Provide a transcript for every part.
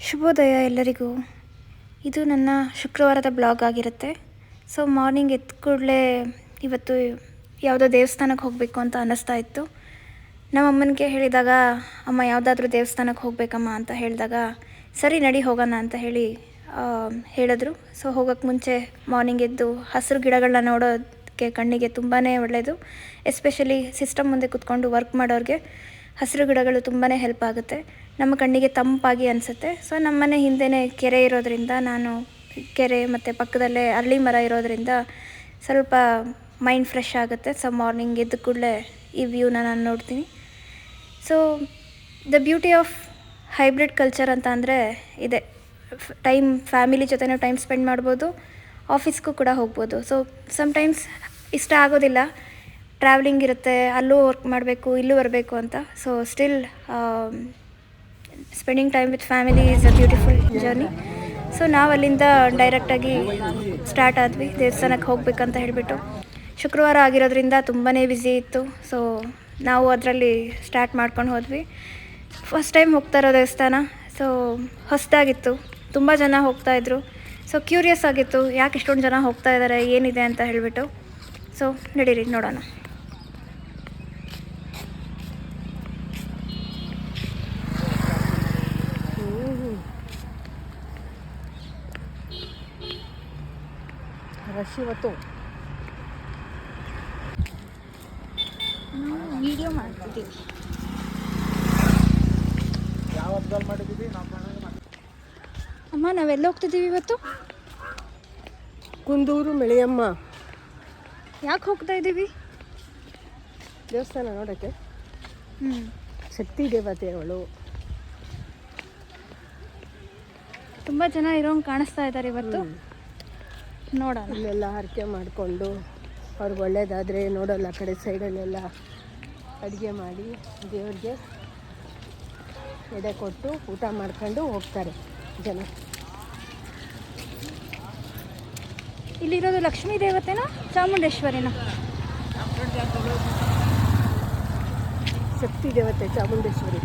ಶುಭೋದಯ ಎಲ್ಲರಿಗೂ. ಇದು ನನ್ನ ಶುಕ್ರವಾರದ ಬ್ಲಾಗ್ ಆಗಿರುತ್ತೆ. ಸೊ ಮಾರ್ನಿಂಗ್ ಎದ್ದ ಕೂಡಲೇ ಇವತ್ತು ಯಾವುದೋ ದೇವಸ್ಥಾನಕ್ಕೆ ಹೋಗಬೇಕು ಅಂತ ಅನ್ನಿಸ್ತಾ ಇತ್ತು. ನಮ್ಮ ಅಮ್ಮನಿಗೆ ಹೇಳಿದಾಗ, ಅಮ್ಮ, ಯಾವುದಾದ್ರೂ ದೇವಸ್ಥಾನಕ್ಕೆ ಹೋಗಬೇಕಮ್ಮ ಅಂತ ಹೇಳಿದಾಗ, ಸರಿ, ನಡಿ, ಹೋಗೋಣ ಅಂತ ಹೇಳಿ ಹೇಳಿದ್ರು. ಸೊ ಹೋಗೋಕ್ಕೆ ಮುಂಚೆ ಮಾರ್ನಿಂಗ್ ಎದ್ದು ಹಸಿರು ಗಿಡಗಳನ್ನ ನೋಡೋದಕ್ಕೆ ಕಣ್ಣಿಗೆ ತುಂಬಾ ಒಳ್ಳೆಯದು ಎಸ್ಪೆಷಲಿ ಸಿಸ್ಟಮ್ ಮುಂದೆ ಕೂತ್ಕೊಂಡು ವರ್ಕ್ ಮಾಡೋರಿಗೆ ಹಸಿರು ಗಿಡಗಳು ತುಂಬಾ ಹೆಲ್ಪ್ ಆಗುತ್ತೆ. ನಮ್ಮ ಕಣ್ಣಿಗೆ ತಂಪಾಗಿ ಅನಿಸುತ್ತೆ. ಸೊ ನಮ್ಮ ಮನೆ ಹಿಂದೆನೇ ಕೆರೆ ಇರೋದರಿಂದ ನಾನು ಕೆರೆ ಮತ್ತು ಪಕ್ಕದಲ್ಲೇ ಅರಳಿ ಮರ ಇರೋದರಿಂದ ಸ್ವಲ್ಪ ಮೈಂಡ್ ಫ್ರೆಶ್ ಆಗುತ್ತೆ. ಸೊ ಮಾರ್ನಿಂಗ್ ಎದ್ದ ಕೂಡಲೇ ಈ ವ್ಯೂನ ನಾನು ನೋಡ್ತೀನಿ. So the beauty of hybrid culture ಅಂತ ಅಂದರೆ ಇದೆ. ಟೈಮ್ ಫ್ಯಾಮಿಲಿ ಜೊತೆನೂ ಟೈಮ್ ಸ್ಪೆಂಡ್ ಮಾಡ್ಬೋದು. ಆಫೀಸ್ಗೂ ಕೂಡ ಹೋಗ್ಬೋದು. ಸೊ ಸಮ್ಟೈಮ್ಸ್ ಇಷ್ಟ ಆಗೋದಿಲ್ಲ. ಟ್ರಾವೆಲಿಂಗ್ ಇರುತ್ತೆ, ಅಲ್ಲೂ ವರ್ಕ್ ಮಾಡಬೇಕು, ಇಲ್ಲೂ ಬರಬೇಕು ಅಂತ. So still spending time with family is a beautiful journey so ನಾವು ಅಲ್ಲಿಂದ ಡೈರೆಕ್ಟಾಗಿ ಸ್ಟಾರ್ಟ್ ಆದ್ವಿ. ದೇವಸ್ಥಾನಕ್ಕೆ ಹೋಗ್ಬೇಕಂತ ಹೇಳಿಬಿಟ್ಟು ಶುಕ್ರವಾರ ಆಗಿರೋದ್ರಿಂದ ತುಂಬಾ ಬ್ಯುಸಿ ಇತ್ತು. ಸೊ ನಾವು ಅದರಲ್ಲಿ ಸ್ಟಾರ್ಟ್ ಮಾಡ್ಕೊಂಡು ಹೋದ್ವಿ. ಫಸ್ಟ್ ಟೈಮ್ ಹೋಗ್ತಾ ಇರೋ ದೇವಸ್ಥಾನ. ಸೊ ಹೊಸದಾಗಿತ್ತು. ತುಂಬ ಜನ ಹೋಗ್ತಾ ಇದ್ರು. ಸೊ ಕ್ಯೂರಿಯಸ್ ಆಗಿತ್ತು. ಯಾಕೆ ಇಷ್ಟೊಂದು ಜನ ಹೋಗ್ತಾ ಇದ್ದಾರೆ ಏನಿದೆ ಅಂತ ಹೇಳಿಬಿಟ್ಟು. ಸೊ ನಡೀರಿ, ನೋಡೋಣ. ಇವತ್ತು ವಿಡಿಯೋ ಮಾಡ್ತಿದ್ದೀವಿ. ಅಮ್ಮ ನಾವೆಲ್ಲ ಹೋಗ್ತಿದ್ದೀವಿ ಇವತ್ತು? ಕುಂದೂರು ಮೆಳೆಯಮ್ಮ. ಯಾಕೆ ಹೋಗ್ತಾ ಇದ್ದೀವಿ? ದೇವಸ್ಥಾನ ನೋಡೋಕ್ಕೆ. ಹ್ಞೂ ಶಕ್ತಿ ದೇವತೆ ಅವಳು ತುಂಬ ಜನ ಇರೋಂಗೆ ಕಾಣಿಸ್ತಾ ಇದ್ದಾರೆ ಇವತ್ತು. ನೋಡೋಣ. ಇಲ್ಲೆಲ್ಲ ಹರಕೆ ಮಾಡಿಕೊಂಡು ಅವ್ರಿಗೆ ಒಳ್ಳೇದಾದರೆ ನೋಡೋಲ್ಲ ಆ ಕಡೆ ಸೈಡಲ್ಲೆಲ್ಲ ಅಡುಗೆ ಮಾಡಿ ದೇವ್ರಿಗೆ ಎಡೆ ಕೊಟ್ಟು ಊಟ ಮಾಡ್ಕೊಂಡು ಹೋಗ್ತಾರೆ ಜನ. ಇಲ್ಲಿರೋದು ಲಕ್ಷ್ಮೀ ದೇವತೆನಾ? ಚಾಮುಂಡೇಶ್ವರಿನ? ಶಕ್ತಿ ದೇವತೆ ಚಾಮುಂಡೇಶ್ವರಿ.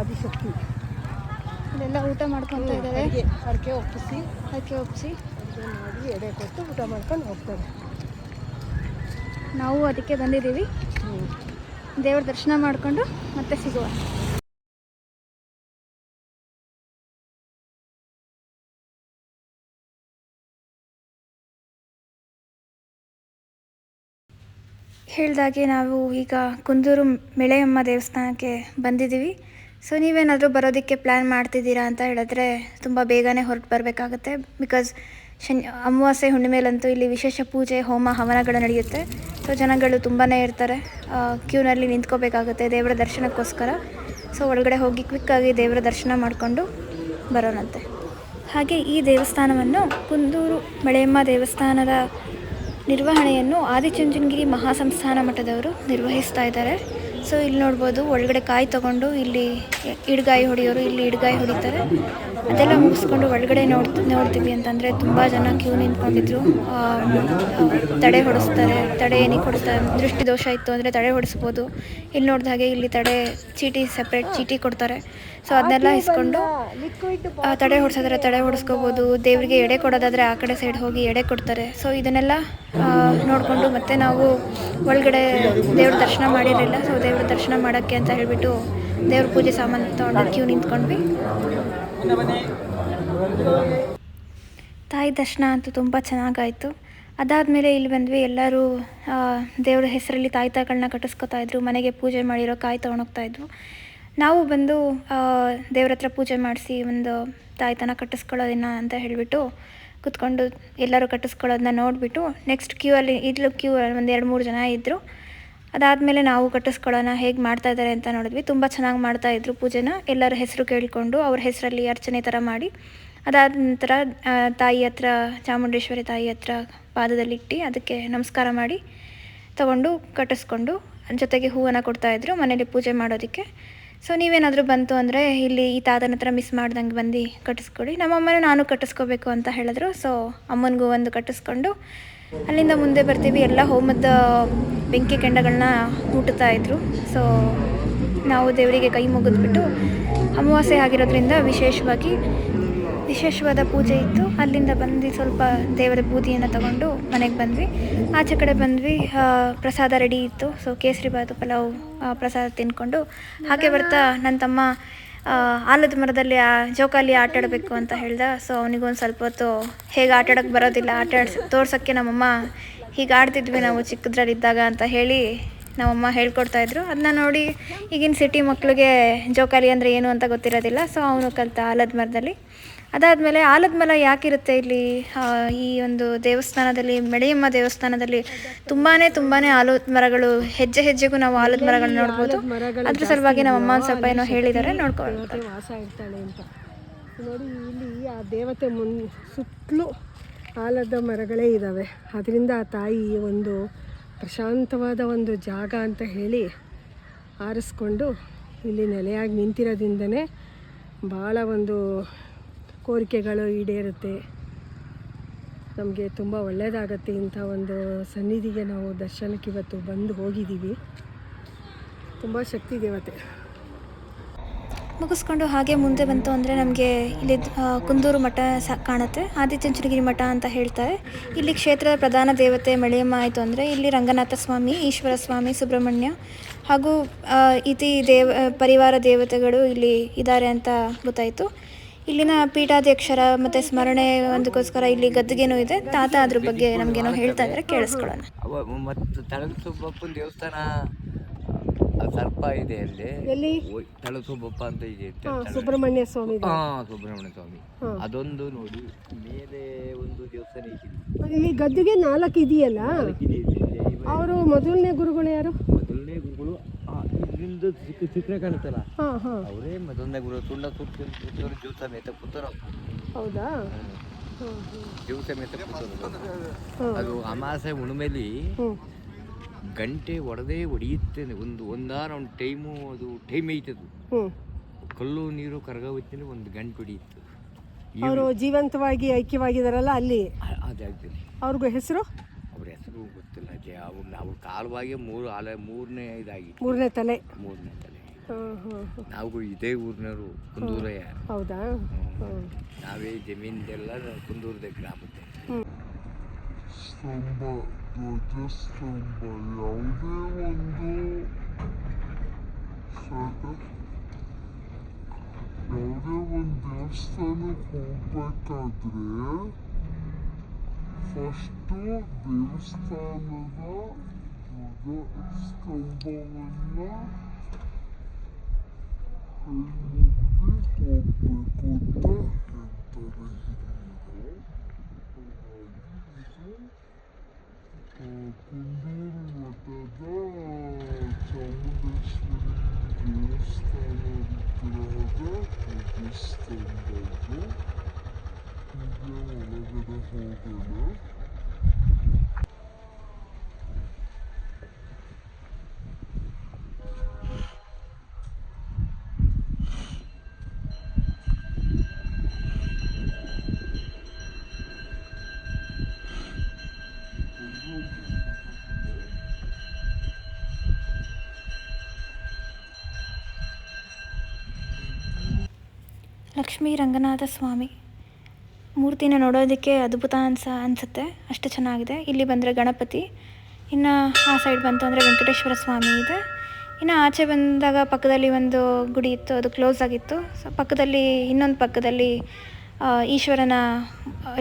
ಆದಿಶಕ್ತಿ. ಇಲ್ಲೆಲ್ಲ ಊಟ ಮಾಡ್ಕೊತಾ ಇದ್ದಾರೆ. ಅಡಿಕೆ ಒಪ್ಪಿಸಿ. ಅಡಿಕೆ ಒಪ್ಪಿಸಿ. ಮಾಡಿ ಎಡೆ ಕೊಟ್ಟು ಊಟ ಮಾಡ್ಕೊಂಡು ಹೋಗ್ತಾರೆ. ನಾವು ಅದಕ್ಕೆ ಬಂದಿದ್ದೀವಿ. ದೇವ್ರ ದರ್ಶನ ಮಾಡಿಕೊಂಡು ಮತ್ತೆ ಸಿಗುವ. ಹೇಳ್ದಾಗೆ ನಾವು ಈಗ ಕುಂದೂರು ಮೆಳೆಯಮ್ಮ ದೇವಸ್ಥಾನಕ್ಕೆ ಬಂದಿದ್ದೀವಿ. ಸೊ ನೀವೇನಾದರೂ ಬರೋದಕ್ಕೆ ಪ್ಲ್ಯಾನ್ ಮಾಡ್ತಿದ್ದೀರಾ ಅಂತ ಹೇಳಿದ್ರೆ ತುಂಬ ಬೇಗನೆ ಹೊರಟು ಬರಬೇಕಾಗತ್ತೆ ಬಿಕಾಸ್ ಶನಿ, ಅಮಾವಾಸ್ಯೆ ಹುಣ್ಣಿಮೆಲಂತೂ ಇಲ್ಲಿ ವಿಶೇಷ ಪೂಜೆ, ಹೋಮ, ಹವನಗಳು ನಡೆಯುತ್ತೆ. ಸೊ ಜನಗಳು ತುಂಬಾ ಇರ್ತಾರೆ. ಕ್ಯೂನಲ್ಲಿ ನಿಂತ್ಕೋಬೇಕಾಗುತ್ತೆ ದೇವರ ದರ್ಶನಕ್ಕೋಸ್ಕರ. ಸೊ ಒಳಗಡೆ ಹೋಗಿ ಕ್ವಿಕ್ಕಾಗಿ ದೇವರ ದರ್ಶನ ಮಾಡಿಕೊಂಡು ಬರೋಣಂತೆ. ಹಾಗೆ ಈ ದೇವಸ್ಥಾನವನ್ನು ಕುಂದೂರು ಮಳೆಯಮ್ಮ ದೇವಸ್ಥಾನದ ನಿರ್ವಹಣೆಯನ್ನು ಆದಿಚುಂಚನಗಿರಿ ಮಹಾಸಂಸ್ಥಾನ ಮಠದವರು ನಿರ್ವಹಿಸ್ತಾ ಇದ್ದಾರೆ. ಸೊ ಇಲ್ಲಿ ನೋಡ್ಬೋದು, ಒಳಗಡೆ ಕಾಯಿ ತೊಗೊಂಡು ಇಲ್ಲಿ ಇಡ್ಗಾಯಿ ಹೊಡೆಯೋರು ಇಲ್ಲಿ ಇಡ್ಗಾಯಿ ಹೊಡಿತಾರೆ. ಅದೆಲ್ಲ ಮುಗಿಸ್ಕೊಂಡು ಒಳಗಡೆ ನೋಡ್ ನೋಡ್ತೀವಿ ಅಂತಂದರೆ ತುಂಬ ಜನ ಕ್ಯೂ ನಿಂತ್ಕೊಂಡಿದ್ರು. ತಡೆ ಹೊಡೆಸ್ತಾರೆ, ತಡೆ ಏನಕ್ಕೆ ಹೊಡಿಸ್ತಾರೆ ದೃಷ್ಟಿ ದೋಷ ಇತ್ತು ಅಂದರೆ ತಡೆ ಹೊಡಿಸ್ಬೋದು. ಇಲ್ಲಿ ನೋಡಿದ ಹಾಗೆ ಇಲ್ಲಿ ತಡೆ ಚೀಟಿ ಸಪ್ರೇಟ್ ಚೀಟಿ ಕೊಡ್ತಾರೆ. ಸೊ ಅದನ್ನೆಲ್ಲ ಇಸ್ಕೊಂಡು ತಡೆ ಹೊಡ್ಸಿದ್ರೆ ತಡೆ ಹೊಡಿಸ್ಕೋಬೋದು. ದೇವರಿಗೆ ಎಡೆ ಕೊಡೋದಾದರೆ ಆ ಕಡೆ ಸೈಡ್ ಹೋಗಿ ಎಡೆ ಕೊಡ್ತಾರೆ. ಸೊ ಇದನ್ನೆಲ್ಲ ನೋಡಿಕೊಂಡು ಮತ್ತೆ ನಾವು ಒಳಗಡೆ ದೇವ್ರ ದರ್ಶನ ಮಾಡಿರಲಿಲ್ಲ. ಸೊ ದೇವ್ರ ದರ್ಶನ ಮಾಡೋಕ್ಕೆ ಅಂತ ಹೇಳಿಬಿಟ್ಟು ದೇವ್ರ ಪೂಜೆ ಸಾಮಾನು ತೊಗೊಂಡು ಕ್ಯೂ ನಿಂತ್ಕೊಂಡ್ವಿ. ತಾಯಿ ದರ್ಶನ ಅಂತೂ ತುಂಬ ಚೆನ್ನಾಗಾಯಿತು. ಅದಾದಮೇಲೆ ಇಲ್ಲಿ ಬಂದ್ವಿ, ಎಲ್ಲರೂ ದೇವ್ರ ಹೆಸರಲ್ಲಿ ತಾಯಿ ತಾಯಿಗಳನ್ನ ಕಟ್ಟಿಸ್ಕೊತಾ ಇದ್ರು, ಮನೆಗೆ ಪೂಜೆ ಮಾಡಿರೋ ಕಾಯಿ ತೊಗೊಂಡೋಗ್ತಾ ಇದ್ವು ನಾವು ಬಂದು ದೇವ್ರ ಹತ್ರ ಪೂಜೆ ಮಾಡಿಸಿ ಒಂದು ತಾಯ್ತನ ಕಟ್ಟಿಸ್ಕೊಳ್ಳೋದಿನ ಅಂತ ಹೇಳಿಬಿಟ್ಟು ಕುತ್ಕೊಂಡು ಎಲ್ಲರೂ ಕಟ್ಟಿಸ್ಕೊಳ್ಳೋದನ್ನ ನೋಡಿಬಿಟ್ಟು ನೆಕ್ಸ್ಟ್ ಕ್ಯೂ ಅಲ್ಲಿ ಇದ್ಲು ಕ್ಯೂ ಒಂದು ಎರಡು ಮೂರು ಜನ ಇದ್ದರು ಅದಾದಮೇಲೆ ನಾವು ಕಟ್ಟಿಸ್ಕೊಳ್ಳೋಣ, ಹೇಗೆ ಮಾಡ್ತಾ ಇದ್ದಾರೆ ಅಂತ ನೋಡಿದ್ವಿ. ತುಂಬ ಚೆನ್ನಾಗಿ ಮಾಡ್ತಾ ಇದ್ರು ಪೂಜೆನ. ಎಲ್ಲರ ಹೆಸರು ಕೇಳಿಕೊಂಡು ಅವ್ರ ಹೆಸರಲ್ಲಿ ಅರ್ಚನೆ ಥರ ಮಾಡಿ, ಅದಾದ ನಂತರ ತಾಯಿ ಹತ್ರ, ಚಾಮುಂಡೇಶ್ವರಿ ತಾಯಿ ಹತ್ರ ಪಾದದಲ್ಲಿಟ್ಟು ಅದಕ್ಕೆ ನಮಸ್ಕಾರ ಮಾಡಿ ತಗೊಂಡು ಕಟ್ಟಿಸ್ಕೊಂಡು ಜೊತೆಗೆ ಹೂವನ್ನು ಕೊಡ್ತಾಯಿದ್ರು ಮನೇಲಿ ಪೂಜೆ ಮಾಡೋದಕ್ಕೆ. ಸೊ ನೀವೇನಾದರೂ ಬಂತು ಅಂದರೆ ಇಲ್ಲಿ ಈ ತಾತನ ಹತ್ರ ಮಿಸ್ ಮಾಡ್ದಂಗೆ ಬಂದು ಕಟ್ಟಿಸ್ಕೊಡಿ. ನಮ್ಮಮ್ಮನೂ ನಾನು ಕಟ್ಟಿಸ್ಕೋಬೇಕು ಅಂತ ಹೇಳಿದ್ರು. ಸೊ ಅಮ್ಮನಿಗೂ ಒಂದು ಕಟ್ಟಿಸ್ಕೊಂಡು ಅಲ್ಲಿಂದ ಮುಂದೆ ಬರ್ತೀವಿ. ಎಲ್ಲ ಹೋಮದ ಬೆಂಕಿ ಕೆಂಡಗಳನ್ನ ಹುಟ್ಟುತ್ತಾ ಇದ್ರು. ಸೊ ನಾವು ದೇವರಿಗೆ ಕೈ ಮುಗಿದ್ಬಿಟ್ಟು ಅಮಾವಾಸ್ಯೆ ಆಗಿರೋದ್ರಿಂದ ವಿಶೇಷವಾಗಿ ವಿಶೇಷವಾದ ಪೂಜೆ ಇತ್ತು. ಅಲ್ಲಿಂದ ಬಂದು ಸ್ವಲ್ಪ ದೇವರ ಬೂದಿಯನ್ನು ತಗೊಂಡು ಮನೆಗೆ ಬಂದ್ವಿ. ಆಚೆ ಕಡೆ ಬಂದ್ವಿ. ಪ್ರಸಾದ ರೆಡಿ ಇತ್ತು. ಸೊ ಕೇಸರಿ ಬಾತು ಪಲಾವ್ ಪ್ರಸಾದ ತಿನ್ಕೊಂಡು ಹಾಗೆ ಬರ್ತಾ ನನ್ನ ತಮ್ಮ ಆಲದ ಮರದಲ್ಲಿ ಆ ಜೋಕಾಲಿ ಆಟ ಆಡಬೇಕು ಅಂತ ಹೇಳ್ದ. ಸೊ ಅವನಿಗೊಂದು ಸ್ವಲ್ಪ ಹೊತ್ತು ಹೇಗೆ ಆಟ ಆಡೋಕ್ಕೆ ಬರೋದಿಲ್ಲ, ಆಟ ಆಡ್ಸಿ ತೋರ್ಸೋಕ್ಕೆ ನಮ್ಮಮ್ಮ ಹೀಗೆ ಆಡ್ತಿದ್ವಿ ನಾವು ಚಿಕ್ಕದ್ರಲ್ಲಿದ್ದಾಗ ಅಂತ ಹೇಳಿ ನಮ್ಮಮ್ಮ ಹೇಳ್ಕೊಡ್ತಾ ಇದ್ರು. ಅದನ್ನ ನೋಡಿ ಈಗಿನ ಸಿಟಿ ಮಕ್ಕಳಿಗೆ ಜೋಕಾಲಿ ಅಂದರೆ ಏನು ಅಂತ ಗೊತ್ತಿರೋದಿಲ್ಲ. ಸೊ ಅವನು ಕಲಿತ ಆಲದ ಮರದಲ್ಲಿ. ಅದಾದಮೇಲೆ ಆಲದ ಮಲ ಯಾಕಿರುತ್ತೆ ಇಲ್ಲಿ? ಈ ಒಂದು ದೇವಸ್ಥಾನದಲ್ಲಿ ಮೆಳೆಯಮ್ಮ ದೇವಸ್ಥಾನದಲ್ಲಿ ತುಂಬಾ ತುಂಬಾ ಆಲದ ಮರಗಳು ಹೆಜ್ಜೆ ಹೆಜ್ಜೆಗೂ ನಾವು ಆಲದ ಮರಗಳನ್ನ ನೋಡ್ಬೋದು. ಅದ್ರ ಸಲುವಾಗಿ ನಮ್ಮ ಅಮ್ಮ ಸ್ವಲ್ಪ ಏನೋ ಹೇಳಿದ್ದಾರೆ ನೋಡ್ಕೊಳ್ಳಿ ವಾಸ ಇರ್ತಾಳೆ ಅಂತ. ನೋಡಿ ಇಲ್ಲಿ ಆ ದೇವತೆ ಮುನ್ ಸುತ್ತಲೂ ಆಲದ ಮರಗಳೇ ಇದ್ದಾವೆ ಅದರಿಂದ ಆ ತಾಯಿ ಒಂದು ಪ್ರಶಾಂತವಾದ ಒಂದು ಜಾಗ ಅಂತ ಹೇಳಿ ಆರಿಸ್ಕೊಂಡು ಇಲ್ಲಿ ನೆಲೆಯಾಗಿ ನಿಂತಿರೋದ್ರಿಂದನೇ ಭಾಳ ಒಂದು ಕೋರಿಕೆಗಳು ಈಡೇರುತ್ತೆ. ನಮಗೆ ತುಂಬ ಒಳ್ಳೆಯದಾಗತ್ತೆ ಇಂಥ ಒಂದು ಸನ್ನಿಧಿಗೆ ನಾವು ದರ್ಶನಕ್ಕೆ ಇವತ್ತು ಬಂದು ಹೋಗಿದ್ದೀವಿ. ತುಂಬ ಶಕ್ತಿ ದೇವತೆ ಮುಗಿಸ್ಕೊಂಡು ಹಾಗೆ ಮುಂದೆ ಬಂತು ಅಂದರೆ ನಮಗೆ ಇಲ್ಲಿ ಕುಂದೂರು ಮಠ ಸ ಕಾಣುತ್ತೆ. ಆದಿಚುಂಚನಗಿರಿ ಮಠ ಅಂತ ಹೇಳ್ತಾರೆ. ಇಲ್ಲಿ ಕ್ಷೇತ್ರದ ಪ್ರಧಾನ ದೇವತೆ ಮಳೆಯಮ್ಮ ಆಯಿತು ಅಂದರೆ ಇಲ್ಲಿ ರಂಗನಾಥ ಸ್ವಾಮಿ, ಈಶ್ವರ ಸ್ವಾಮಿ, ಸುಬ್ರಹ್ಮಣ್ಯ ಹಾಗೂ ಇತಿ ದೇವ, ಪರಿವಾರ ದೇವತೆಗಳು ಇಲ್ಲಿ ಇದ್ದಾರೆ ಅಂತ ಗೊತ್ತಾಯಿತು. ಇಲ್ಲಿನ ಪೀಠಾಧ್ಯಕ್ಷರ ಮತ್ತು ಸ್ಮರಣೆ ಒಂದಕ್ಕೋಸ್ಕರ ಇಲ್ಲಿ ಗದ್ದುಗೆನೂ ಇದೆ. ತಾತ ಅದ್ರ ಬಗ್ಗೆ ನಮಗೇನೋ ಹೇಳ್ತಾ ಇದ್ರೆ ಕೇಳಿಸ್ಕೊಳ್ಳೋಣ. ಅವ ಮತ್ತು ತಳಸುಬ್ಬಪ್ಪನ ದೇವಸ್ಥಾನ ಆ ಸರ್ಪ ಇದೆ ಅಲ್ಲಿ. ಎಲ್ಲಿ? ಓಯ್ ಸುಬ್ಬಪ್ಪ ಅಂತ ಇದೆ ಸುಬ್ರಹ್ಮಣ್ಯ ಸ್ವಾಮಿ ಹಾ ಸುಬ್ರಹ್ಮಣ್ಯ ಸ್ವಾಮಿ. ಅದೊಂದು ನೋಡಿ ಮೇಲೆ ಒಂದು ದೇವಸ್ಥಾನ ಇದೆ. ಇಲ್ಲಿ ಗದ್ದುಗೆ ನಾಲ್ಕು ಇದೆಯಲ್ಲ? ಅವರು ಮೊದಲನೇ ಗುರುಗಳು ಯಾರು? ಇದ್ರಿಂದ ಚಿಕ್ಕ ಚಿತ್ರ ಕಾಣುತ್ತಲ್ಲ? ಹಾಂ ಹಾಂ. ಅವರೇ ಮದೊಂದಾಗ ಗುರು ತುಂಡ ತುರ್ತು ಪುತ್ತೂರು ಜೀವ ಸಮೇತ ಪುತ್ತೂರು ಹೌದಾ? ಹ್ಞೂ ಜೀವ ಸಮೇತ ಪುತ್ತೂರು ಅದು ಅಮಾಸೆ ಉಣ್ಮೇಲಿ ಗಂಟೆ ಹೊಡೆದೇ ಒಡೆಯುತ್ತೆ ಒಂದು ಒಂದಾರ ಒಂದು ಟೈಮು ಅದು ಟೈಮ್ ಐತೆ ಅದು ಕಲ್ಲು ನೀರು ಕರಗಾವತ್ತಿನ ಒಂದು ಗಂಟೆ ಹೊಡಿಯಿತು ಅವರು ಜೀವಂತವಾಗಿ ಐಕ್ಯವಾಗಿದಾರಲ್ಲ ಅಲ್ಲಿ? ಅದೇ. ಅವ್ರಿಗೂ ಹೆಸರು? ಅವ್ರ ಹೆಸರು ಗೊತ್ತಿಲ್ಲ ಜಯ ಅವ್ರ ಅವ್ರ ಕಾಲವಾಗಿ ಮೂರು ಆಲೆ ಮೂರನೇ ಇದಾಗಿ. ಮೂರನೇ ತಲೆ. ಮೂರನೇ ತಲೆ. ನಾವು ಇದೇ ಊರಿನವರು ಕುಂದೂರಯ್ಯ. ಹೌದಾ? ನಾವೇ ಜಮೀನ್ದೆಲ್ಲ ಕುಂದೂರದ ಗ್ರಾಮದ್ದೆ. ಸ್ತಂಭ ಧ್ವಜಸ್ತಂಭ ಯಾವುದೇ ಒಂದು ಯಾವುದೇ ಒಂದು ದೇವಸ್ಥಾನಕ್ಕೆ ಹೋಗ್ಬೇಕಾದ್ರೆ ಫಸ್ಟು ದೇವಸ್ಥಾನದ ಧ್ವಜ ಸ್ತಂಭವನ್ನ ಕೈ ಮುಗಿದು ಹೋಗ್ಬೇಕು ಅಂತ ಹೇಳ್ತಾರೆ ಹಿರಿಯರು ಕುಂದೂರು ಮಠದ ಚಾಮುಂಡೇಶ್ವರಿ ದೇವಸ್ಥಾನ ವಿಗ್ರಹದ ಧ್ವಜಸ್ತಂಭದ್ದು ಹೀಗೆ ಒಳಗಡೆ ಹೋಗೋಣ ಲಕ್ಷ್ಮೀ ರಂಗನಾಥ ಸ್ವಾಮಿ. ಮೂರ್ತಿನ ನೋಡೋದಕ್ಕೆ ಅದ್ಭುತ ಅನ್ಸ, ಅನಿಸುತ್ತೆ. ಅಷ್ಟು ಚೆನ್ನಾಗಿದೆ. ಇಲ್ಲಿ ಬಂದರೆ ಗಣಪತಿ. ಇನ್ನು ಆ ಸೈಡ್ ಬಂತು ಅಂದರೆ ವೆಂಕಟೇಶ್ವರ ಸ್ವಾಮಿ ಇದೆ. ಇನ್ನು ಆಚೆ ಬಂದಾಗ ಪಕ್ಕದಲ್ಲಿ ಒಂದು ಗುಡಿ ಇತ್ತು. ಅದು ಕ್ಲೋಸ್ ಆಗಿತ್ತು. ಸೊ ಪಕ್ಕದಲ್ಲಿ, ಇನ್ನೊಂದು ಪಕ್ಕದಲ್ಲಿ ಈಶ್ವರನ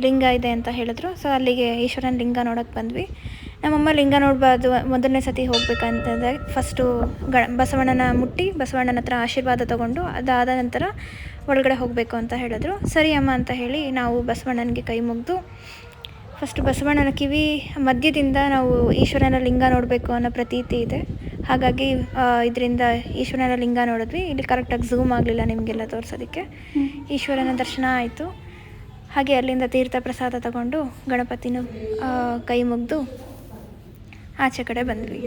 ಲಿಂಗ ಇದೆ ಅಂತ ಹೇಳಿದ್ರು. ಸೊ ಅಲ್ಲಿಗೆ ಈಶ್ವರನ ಲಿಂಗ ನೋಡೋಕ್ಕೆ ಬಂದ್ವಿ. ನಮ್ಮಮ್ಮ ಲಿಂಗ ನೋಡಬಾರ್ದು ಮೊದಲನೇ ಸತಿ ಹೋಗ್ಬೇಕಂತಂದರೆ ಫಸ್ಟು ಗ ಬಸವಣ್ಣನ ಮುಟ್ಟಿ ಬಸವಣ್ಣನ ಹತ್ರ ಆಶೀರ್ವಾದ ತಗೊಂಡು ಅದಾದ ನಂತರ ಒಳಗಡೆ ಹೋಗಬೇಕು ಅಂತ ಹೇಳಿದ್ರು. ಸರಿ ಅಮ್ಮ ಅಂತ ಹೇಳಿ ನಾವು ಬಸವಣ್ಣನಿಗೆ ಕೈ ಮುಗಿದು ಫಸ್ಟ್ ಬಸವಣ್ಣನ ಕಿವಿ ಮಧ್ಯದಿಂದ ನಾವು ಈಶ್ವರನ ಲಿಂಗ ನೋಡಬೇಕು ಅನ್ನೋ ಪ್ರತೀತಿ ಇದೆ. ಹಾಗಾಗಿ ಇದರಿಂದ ಈಶ್ವರನ ಲಿಂಗ ನೋಡಿದ್ವಿ. ಇಲ್ಲಿ ಕರೆಕ್ಟಾಗಿ ಝೂಮ್ ಆಗಲಿಲ್ಲ ನಿಮಗೆಲ್ಲ ತೋರಿಸೋದಕ್ಕೆ. ಈಶ್ವರನ ದರ್ಶನ ಆಯಿತು. ಹಾಗೆ ಅಲ್ಲಿಂದ ತೀರ್ಥ ಪ್ರಸಾದ ತಗೊಂಡು ಗಣಪತಿನೂ ಕೈ ಮುಗಿದು ಆಚೆ ಕಡೆ ಬಂದ್ವಿ.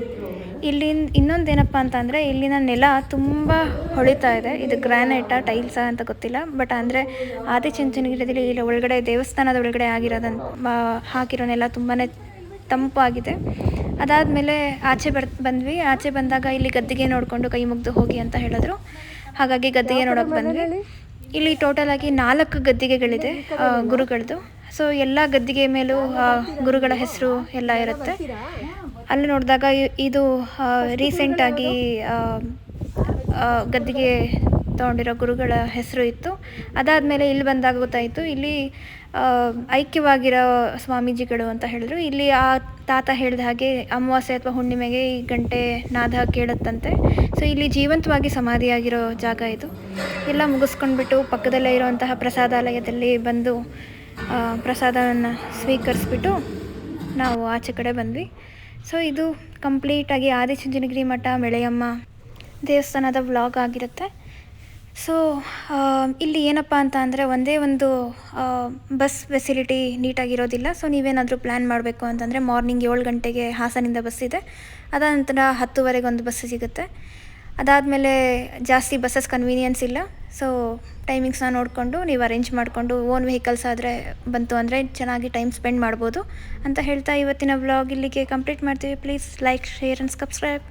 ಇಲ್ಲಿಂದ ಇನ್ನೊಂದೇನಪ್ಪ ಏನಪ್ಪ ಅಂದರೆ ಇಲ್ಲಿನ ನೆಲ ತುಂಬ ಹೊಳಿತಾ ಇದೆ. ಇದು ಗ್ರ್ಯಾನೈಟಾ ಟೈಲ್ಸಾ ಅಂತ ಗೊತ್ತಿಲ್ಲ. ಬಟ್ ಅಂದರೆ ಆದಿಚುಂಚನಗಿರಿಯಲ್ಲಿ ಇಲ್ಲಿ ಒಳಗಡೆ ದೇವಸ್ಥಾನದ ಒಳಗಡೆ ಆಗಿರೋದಂತ ಹಾಕಿರೋ ನೆಲ ತುಂಬಾ ತಂಪಾಗಿದೆ. ಅದಾದಮೇಲೆ ಆಚೆ ಬರ್, ಬಂದ್ವಿ. ಆಚೆ ಬಂದಾಗ ಇಲ್ಲಿ ಗದ್ದಿಗೆ ನೋಡಿಕೊಂಡು ಕೈ ಮುಗ್ದು ಹೋಗಿ ಅಂತ ಹೇಳಿದ್ರು. ಹಾಗಾಗಿ ಗದ್ದಿಗೆ ನೋಡೋಕೆ ಬಂದ್ವಿ. ಇಲ್ಲಿ ಟೋಟಲ್ ಆಗಿ ನಾಲ್ಕು ಗದ್ದಿಗೆಗಳಿದೆ ಗುರುಗಳದ್ದು ಸೊ ಎಲ್ಲ ಗದ್ದಿಗೆ ಮೇಲೂ ಗುರುಗಳ ಹೆಸರು ಎಲ್ಲ ಇರುತ್ತೆ. ಅಲ್ಲಿ ನೋಡಿದಾಗ ಇದು ರೀಸೆಂಟಾಗಿ ಗದ್ದಿಗೆ ತಗೊಂಡಿರೋ ಗುರುಗಳ ಹೆಸರು ಇತ್ತು. ಅದಾದಮೇಲೆ ಇಲ್ಲಿ ಬಂದಾಗ ಗೊತ್ತಾಯಿತು, ಇಲ್ಲಿ ಐಕ್ಯವಾಗಿರೋ ಸ್ವಾಮೀಜಿಗಳು ಅಂತ ಹೇಳಿದ್ರು. ಇಲ್ಲಿ ಆ ತಾತ ಹೇಳಿದ ಹಾಗೆ ಅಮಾವಾಸ್ಯೆ ಅಥವಾ ಹುಣ್ಣಿಮೆಗೆ ಈ ಗಂಟೆ ನಾದ ಕೇಳುತ್ತಂತೆ. ಸೊ ಇಲ್ಲಿ ಜೀವಂತವಾಗಿ ಸಮಾಧಿಯಾಗಿರೋ ಜಾಗ ಇದು. ಎಲ್ಲ ಮುಗಿಸ್ಕೊಂಡ್ಬಿಟ್ಟು ಪಕ್ಕದಲ್ಲೇ ಇರುವಂತಹ ಪ್ರಸಾದಾಲಯದಲ್ಲಿ ಬಂದು ಪ್ರಸಾದವನ್ನು ಸ್ವೀಕರಿಸ್ಬಿಟ್ಟು ನಾವು ಆಚೆ ಕಡೆ ಬಂದ್ವಿ. ಸೊ ಇದು ಕಂಪ್ಲೀಟಾಗಿ ಆದಿಚುಂಚನಗಿರಿ ಮಠ, ಮೆಳೆಯಮ್ಮ ದೇವಸ್ಥಾನದ ವ್ಲಾಗ್ ಆಗಿರುತ್ತೆ. ಸೊ ಇಲ್ಲಿ ಏನಪ್ಪ ಅಂತ ಅಂದರೆ ಒಂದೇ ಒಂದು ಬಸ್ ಫೆಸಿಲಿಟಿ ನೀಟಾಗಿರೋದಿಲ್ಲ. ಸೊ ನೀವೇನಾದರೂ ಪ್ಲ್ಯಾನ್ ಮಾಡಬೇಕು ಅಂತಂದರೆ ಮಾರ್ನಿಂಗ್ ಏಳು ಗಂಟೆಗೆ ಹಾಸನಿಂದ ಬಸ್ ಇದೆ. ಅದಾದ ನಂತರ ಹತ್ತುವರೆಗೆ ಒಂದು ಬಸ್ ಸಿಗುತ್ತೆ. ಅದಾದಮೇಲೆ ಜಾಸ್ತಿ ಬಸ್ಸಸ್ ಕನ್ವೀನಿಯನ್ಸ್ ಇಲ್ಲ. ಸೊ ಟೈಮಿಂಗ್ಸ್ನ ನೋಡಿಕೊಂಡು ನೀವು ಅರೇಂಜ್ ಮಾಡಿಕೊಂಡು ಓನ್ ವೆಹಿಕಲ್ಸ್ ಆದರೆ ಬಂತು ಅಂದರೆ ಚೆನ್ನಾಗಿ ಟೈಮ್ ಸ್ಪೆಂಡ್ ಮಾಡ್ಬೋದು ಅಂತ ಹೇಳ್ತಾ ಇವತ್ತಿನ ವ್ಲಾಗ್ ಇಲ್ಲಿಗೆ ಕಂಪ್ಲೀಟ್ ಮಾಡ್ತೀವಿ. Please like share and subscribe